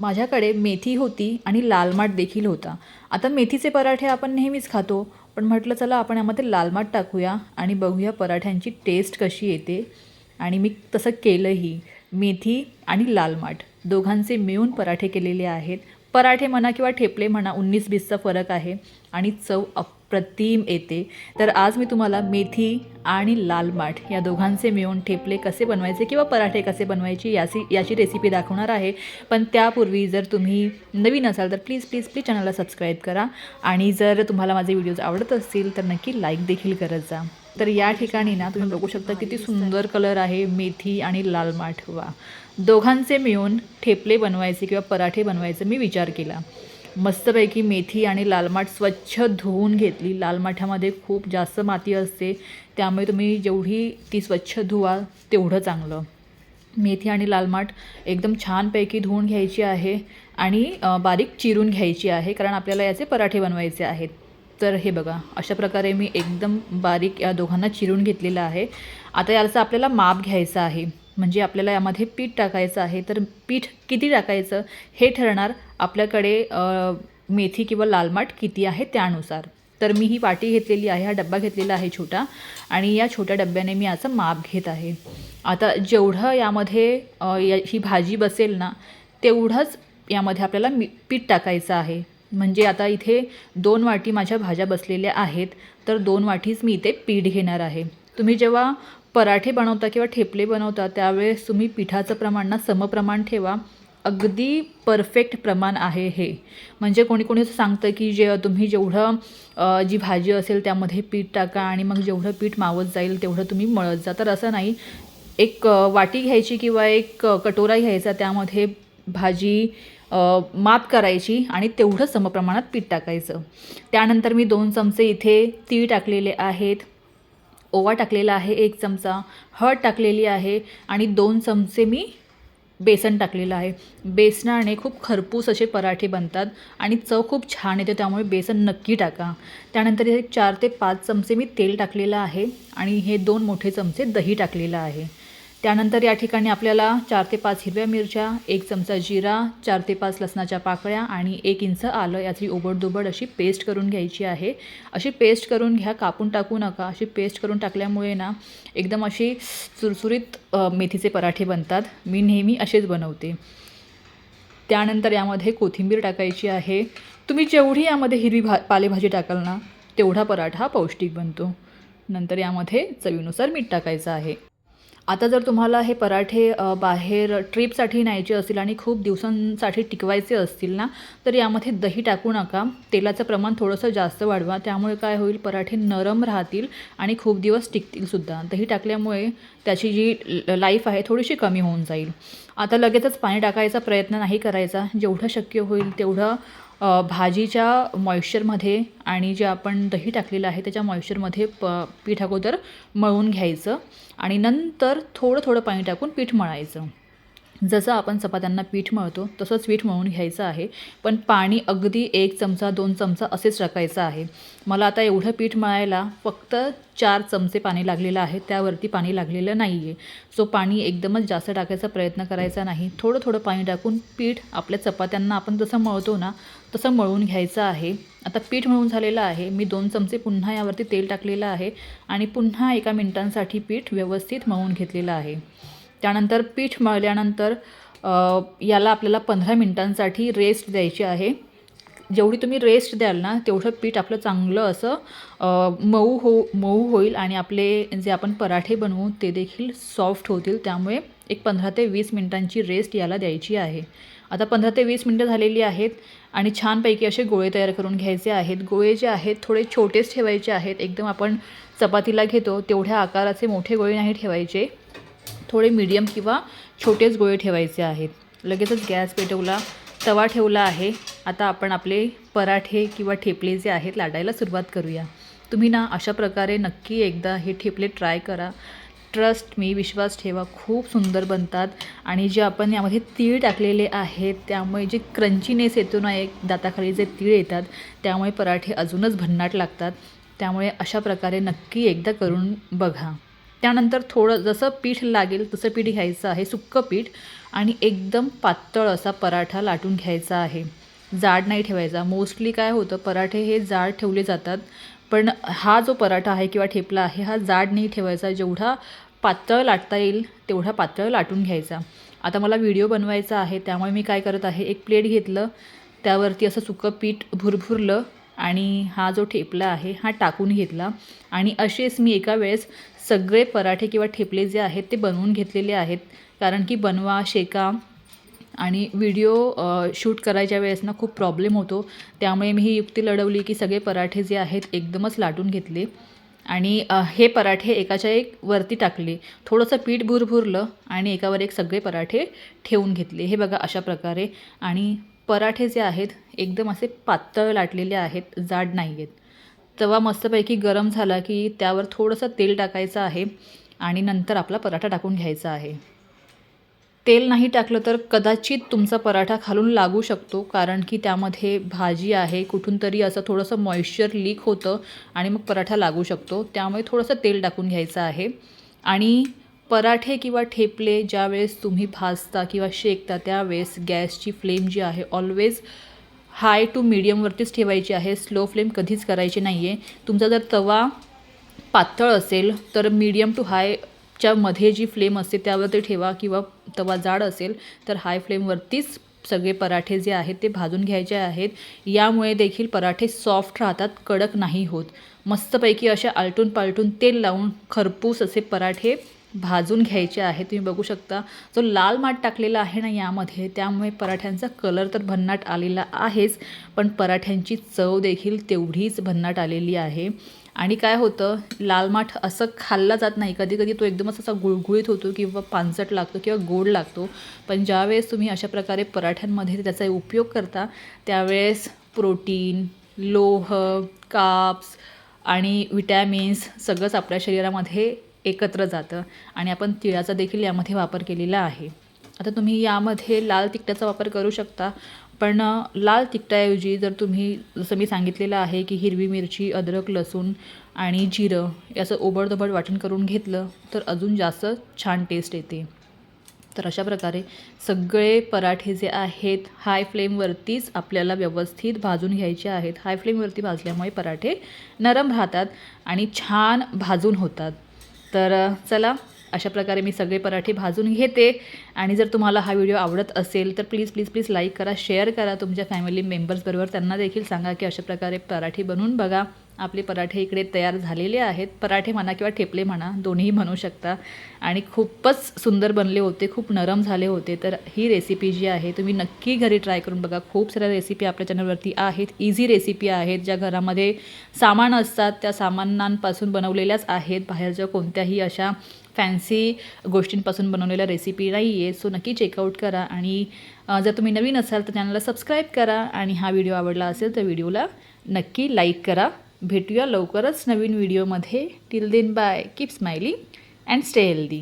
माझ्याकडे मेथी होती आणि लालमाट देखील होता. आता मेथीचे पराठे आपण नेहमीच खातो पण म्हटलं चला आपण यामध्ये लालमाट टाकूया आणि बघूया पराठ्यांची टेस्ट कशी येते. आणि मी तसं केलंही मेथी आणि लालमाट दोघांचे मिळून पराठे केलेले आहेत. पराठे म्हणा किंवा ठेपले म्हणा उन्नीस बीसचा फरक आहे आणि चव अप्रतिम येते. तर आज मी तुम्हाला मेथी आणि लाल माठ या दोघांचे मिळून ठेपले कसे बनवायचे किंवा पराठे कसे बनवायचे याची याची रेसिपी दाखवणार आहे. पण त्यापूर्वी जर तुम्ही नवीन असाल तर प्लीज प्लीज प्लीज चॅनलला सबस्क्राईब करा. आणि जर तुम्हाला माझे व्हिडिओज आवडत असतील तर नक्की लाईक देखील करत जा. तर या ठिकाणी ना तुम्ही बघू शकता किती सुंदर कलर आहे मेथी आणि लाल माठ. वा. दोघांचे मिळून ठेपले बनवायचे किंवा पराठे बनवायचे मी विचार केला. मस्तपैकी मेथी आणि लालमाठ स्वच्छ धुवून घेतली. लालमाठामध्ये खूप जास्त माती असते त्यामुळे तुम्ही जेवढी ती स्वच्छ धुवा तेवढं चांगलं. मेथी आणि लालमाठ एकदम छानपैकी धुवून घ्यायची आहे आणि बारीक चिरून घ्यायची आहे कारण आपल्याला याचे पराठे बनवायचे आहेत. तर हे बघा अशा प्रकारे मी एकदम बारीक या दोघांना चिरून घेतलेलं आहे. आता याचं आपल्याला माप घ्यायचं आहे. म्हणजे आपल्याला यामध्ये पीठ टाकायचं आहे तर पीठ किती टाकायचं हे ठरणार आपल्याकडे मेथी किंवा लाल माठ किती आहे त्यानुसार. तर मी ही वाटी घेतलेली आहे हा डब्बा घेतलेला आहे छोटा आणि या छोट्या डब्याने मी याचं माप घेत आहे. आता जेवढं यामध्ये या ही भाजी बसेल ना तेवढंच यामध्ये आपल्याला मी पीठ टाकायचं आहे. म्हणजे आता इथे दोन वाटी माझ्या भाज्या बसलेल्या आहेत तर दोन वाटीच मी इथे पीठ घेणार आहे. तुम्ही जेव्हा पराठे बनवता किंवा ठेपले बनवता त्यावेळेस तुम्ही पिठाचं प्रमाण ना समप्रमाण ठेवा. अगदी परफेक्ट प्रमाण आहे हे. म्हणजे कोणी कोणी असं सांगतं की जे तुम्ही जेवढं जी भाजी असेल त्यामध्ये पीठ टाका आणि मग जेवढं पीठ मावत जाईल तेवढं तुम्ही मळत जा. तर असं नाही. एक वाटी घ्यायची किंवा एक कटोरा घ्यायचा त्यामध्ये भाजी माप करायची आणि तेवढं समप्रमाणात पीठ टाकायचं. त्यानंतर मी दोन चमचे इथे तीळ टाकलेले आहेत. ओवा टाकलेला आहे एक चमचा हळद टाकलेली आहे आणि दोन चमचे मी बेसन टाकलेलं आहे. बेसनाने खूप खरपूस असे पराठे बनतात आणि चव खूप छान येते त्यामुळे बेसन नक्की टाका. त्यानंतर इथे चार ते पाच चमचे मी तेल टाकलेलं आहे आणि हे दोन मोठे चमचे दही टाकलेलं आहे. त्यानंतर या ठिकाणी आपल्याला चार ते पाच हिरव्या मिरच्या एक चमचा जिरा चार ते पाच लसणाच्या पाकळ्या आणि एक इंच आलं याची ओबडदोबड अशी पेस्ट करून घ्यायची आहे. अशी पेस्ट करून घ्या कापून टाकू नका. अशी पेस्ट करून टाकल्यामुळे ना एकदम अशी सुरसुरीत मेथीचे पराठे बनतात. मी नेहमी असेच बनवते. त्यानंतर यामध्ये कोथिंबीर टाकायची आहे. तुम्ही जेवढी यामध्ये हिरवी भा पालेभाजी टाकाल ना तेवढा पराठा पौष्टिक बनतो. नंतर यामध्ये चवीनुसार मीठ टाकायचं आहे. आता जर तुम्हाला हे पराठे बाहेर ट्रीपसाठी न्यायचे असतील आणि खूप दिवसांसाठी टिकवायचे असतील ना तर यामध्ये दही टाकू नका. तेलाचं प्रमाण थोडंसं जास्त वाढवा. त्यामुळे काय होईल पराठे नरम राहतील आणि खूप दिवस टिकतीलसुद्धा दही टाकल्यामुळे त्याची जी ल- लाईफ आहे थोडीशी कमी होऊन जाईल. आता लगेचच पाणी टाकायचा प्रयत्न नाही करायचा. जेवढं शक्य होईल तेवढं भाजीच्या मॉइश्चरमध्ये आणि जे आपण दही टाकलेलं आहे त्याच्या मॉइश्चरमध्ये प पीठ अगोदर मळून घ्यायचं आणि नंतर थोडं थोडं पाणी टाकून पीठ मळायचं. जसं आपण चपात्यांना पीठ मळतो तसंच पीठ मळून घ्यायचं आहे. पण पाणी अगदी एक चमचा दोन चमचा असेच टाकायचं आहे. मला आता एवढं पीठ मळायला फक्त चार चमचे पाणी लागलेलं आहे. त्यावरती पाणी लागलेलं नाही आहे सो पाणी एकदमच जास्त टाकायचा प्रयत्न करायचा नाही. थोडं थोडं पाणी टाकून पीठ आपल्या चपात्यांना आपण जसं मळतो ना तसं मळून घ्यायचं आहे. आता पीठ मळून झालेलं आहे. मी दोन चमचे पुन्हा यावरती तेल टाकलेलं आहे आणि पुन्हा एका मिनटांसाठी पीठ व्यवस्थित मळून घेतलेलं आहे. त्यानंतर पीठ मळल्यानंतर याला आपल्याला पंधरा मिनटांसाठी रेस्ट द्यायची आहे. जेवढी तुम्ही रेस्ट द्याल ना तेवढं पीठ आपलं चांगलं असं मऊ हो मऊ होईल आणि आपले जे आपण पराठे बनवू ते देखील सॉफ्ट होतील. त्यामुळे एक पंधरा ते वीस मिनटांची रेस्ट याला द्यायची आहे. आता पंधरा ते वीस मिनटं झालेली आहेत आणि छानपैकी असे गोळे तयार करून घ्यायचे आहेत. गोळे जे आहेत थोडे छोटेच ठेवायचे आहेत. एकदम आपण चपातीला घेतो तेवढ्या आकाराचे मोठे गोळे नाही ठेवायचे. थोडे मीडियम किंवा छोटेच गोळे ठेवायचे आहेत. लगेचच गॅस पेटवला तवा ठेवला आहे. आता आपण आपले पराठे किंवा ठेपले जे आहेत लाटायला सुरुवात करूया. तुम्ही ना अशा प्रकारे नक्की एकदा हे ठेपले ट्राय करा. ट्रस्ट मी विश्वास ठेवा. खूप सुंदर बनतात. आणि जे आपण यामध्ये तीळ टाकलेले आहेत त्यामुळे जे क्रंचीनेस येतो ना एक दाताखाली जे तीळ येतात त्यामुळे पराठे अजूनच भन्नाट लागतात. त्यामुळे अशा प्रकारे नक्की एकदा करून बघा. त्यानंतर थोडं जसं पीठ लागेल तसं पीठ घ्यायचं आहे सुक्कं पीठ. आणि एकदम पातळ असा पराठा लाटून घ्यायचा आहे. जाड नाही ठेवायचा. मोस्टली काय होतं पराठे हे जाड ठेवले जातात. पण हा जो पराठा आहे किंवा ठेपला आहे हा जाड नाही ठेवायचा. जेवढा पातळ लाटता येईल तेवढा पातळ लाटून घ्यायचा. आता मला व्हिडिओ बनवायचा आहे त्यामुळे मी काय करत आहे एक प्लेट घेतलं. त्यावरती असं सुकं पीठ भुरभुरलं. आणि हा जो ठेपला आहे हा टाकून घेतला. आणि असेच मी एका वेळेस सगळे पराठे किंवा ठेपले जे आहेत ते बनवून घेतलेले आहेत. कारण की बनवा शेका आणि व्हिडिओ शूट करायच्या वेळेस ना खूप प्रॉब्लेम होतो. त्यामुळे मी ही युक्ती लढवली की सगळे पराठे जे आहेत एकदमच लाटून घेतले. आणि हे पराठे एकाच्या एक वरती टाकले. थोडंसं पीठ भुरभुरलं आणि एकावर एक सगळे पराठे ठेवून घेतले. हे बघा अशा प्रकारे. आणि पराठे जे आहेत एकदम असे पातळ लाटलेले आहेत जाड नाही आहेत तवा मस्तपैकी गरम झाला की त्यावर थोडंसं तेल टाकायचं आहे आणि नंतर आपला पराठा टाकून घ्यायचा आहे. तेल नाही टाकलं तर कदाचित तुमचा पराठा खालून लागू शकतो कारण की त्यामध्ये भाजी आहे कुठून तरी असं थोडंसं मॉइश्चर लीक होतं आणि मग पराठा लागू शकतो. त्यामुळे थोडंसं तेल टाकून घ्यायचं आहे. आणि पराठे किंवा ठेपले ज्यावेळेस तुम्ही भाजता किंवा शेकता त्यावेळेस गॅसची फ्लेम जी आहे ऑलवेज हाय टू मिडियमवरतीच ठेवायची आहे स्लो फ्लेम कधीच करायची नाही आहे तुमचा जर तवा पातळ असेल तर मीडियम टू हायच्या मध्ये जी फ्लेम असते त्यावरती ठेवा किंवा तवा जाड असेल तर हाय फ्लेमवरतीच सगळे पराठे जे आहेत ते भाजून घ्यायचे आहेत. यामुळे देखील पराठे सॉफ्ट राहतात कडक नाही होत. मस्तपैकी अशा आलटून पालटून तेल लावून खरपूस असे पराठे भाजून घ्यायचे आहे. तुम्ही बघू शकता जो लाल माठ टाकलेला आहे ना यामध्ये त्यामुळे पराठ्यांचा कलर तर भन्नाट आलेला आहेच पण पराठ्यांची चव देखील तेवढीच भन्नाट आलेली आहे. आणि काय होतं लाल माठ असं खाल्ला जात नाही. कधी कधी तो एकदमच असा गुळगुळीत होतो किंवा पानसट लागतो किंवा गोड लागतो. पण ज्यावेळेस तुम्ही अशा प्रकारे पराठ्यांमध्ये त्याचा उपयोग करता त्यावेळेस प्रोटीन लोह काप्स आणि विटॅमिन्स सगळंच आपल्या शरीरामध्ये एकत्र जातं आणि आपण तिळाचा देखील यामध्ये वापर केलेला आहे. आता तुम्ही यामध्ये लाल तिखटाचा वापर करू शकता पण लाल तिखटाऐवजी जर तुम्ही जसं मी सांगितलेलं आहे की हिरवी मिरची अद्रक लसूण आणि जिरं याचं ओबडधोबड वाटण करून घेतलं तर अजून जास्त छान टेस्ट येते. तर अशा प्रकारे सगळे पराठे जे आहेत हाय फ्लेमवरतीच आपल्याला व्यवस्थित भाजून घ्यायचे आहेत. हाय फ्लेमवरती भाजल्यामुळे पराठे नरम राहतात आणि छान भाजून होतात. तर चला अशा प्रकारे मी सगळे पराठे भाजून घेते. आणि जर तुम्हाला हा व्हिडिओ आवडत असेल तर प्लीज प्लीज प्लीज लाईक करा शेअर करा. तुमच्या फॅमिली मेंबर्सबरोबर त्यांना देखील सांगा की अशा प्रकारे पराठे बनवून बघा. आपले पराठे इकडे तयार झालेले आहेत. पराठे म्हणा किंवा ठेपले म्हणा दोन्ही म्हणू शकता. आणि खूपच सुंदर बनले होते खूप नरम झाले होते. तर ही रेसिपी जी आहे तुम्ही नक्की घरी ट्राय करून बघा. खूप साऱ्या रेसिपी आपल्या चॅनलवरती आहेत. इझी रेसिपी आहेत ज्या घरामध्ये सामान असतात त्या सामानांपासून बनवलेल्याच आहेत. बाहेरच्या कोणत्याही अशा फॅन्सी गोष्टींपासून बनवलेल्या रेसिपी नाही आहे सो नक्की चेकआउट करा. आणि जर तुम्ही नवीन असाल तर चॅनलला सबस्क्राईब करा. आणि हा व्हिडिओ आवडला असेल तर व्हिडिओला नक्की लाईक करा. भेटूया लवकरच नवीन व्हिडिओमध्ये. Till then bye keep smiling and stay healthy